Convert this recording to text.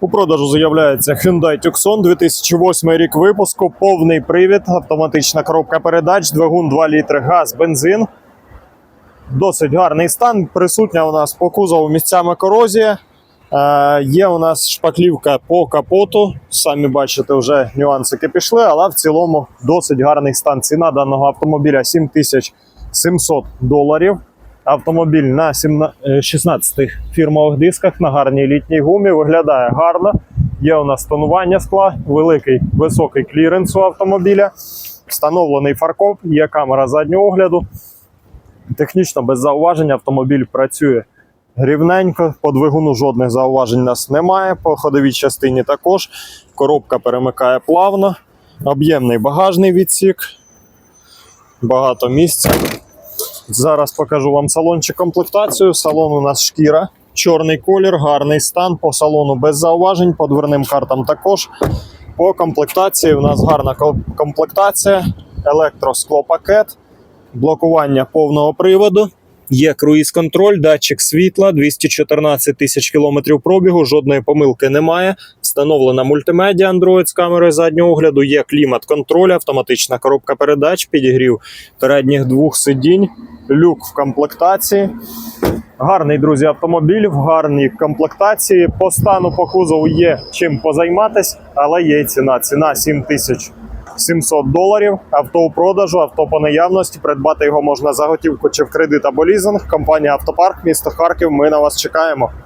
У продажу з'являється Hyundai Tucson 2008 рік випуску, повний привід, автоматична коробка передач, двигун 2 літри, газ, бензин. Досить гарний стан. Присутня у нас по кузову місцями корозія. Е, є у нас шпаклівка по капоту. Самі бачите, вже нюансики пішли, але в цілому досить гарний стан. Ціна даного автомобіля 7700 доларів. Автомобіль на 17 е, 16 фірмових дисках на гарній літній гумі. Виглядає гарно. Є у нас тонування скла, великий високий кліренс у автомобіля. Встановлений фаркоп, є камера заднього огляду. Технічно без зауважень автомобіль працює рівненько. По двигуну жодних зауважень нас немає. По ходовій частині також. Коробка перемикає плавно. Об'ємний багажний відсік. Багато місця. Зараз покажу вам салончик комплектацію. Салон у нас шкіра, чорний колір, гарний стан. По салону без зауважень, по дверним картам також. По комплектації у нас гарна комплектація, електросклопакет, блокування повного приводу. Є круїз-контроль, датчик світла, 214 тисяч кілометрів пробігу, жодної помилки немає. Встановлена мультимедіа Android з камерою заднього огляду, є клімат-контроль, автоматична коробка передач, підігрів передніх двох сидінь, люк в комплектації. Гарний, друзі, автомобіль в гарній комплектації. По стану по кузову є чим позайматись, але є ціна. Ціна 7700 доларів. Авто у продажу, авто по наявності. Придбати його можна за готівку чи в кредит або лізинг. Компанія Автопарк, місто Харків. Ми на вас чекаємо.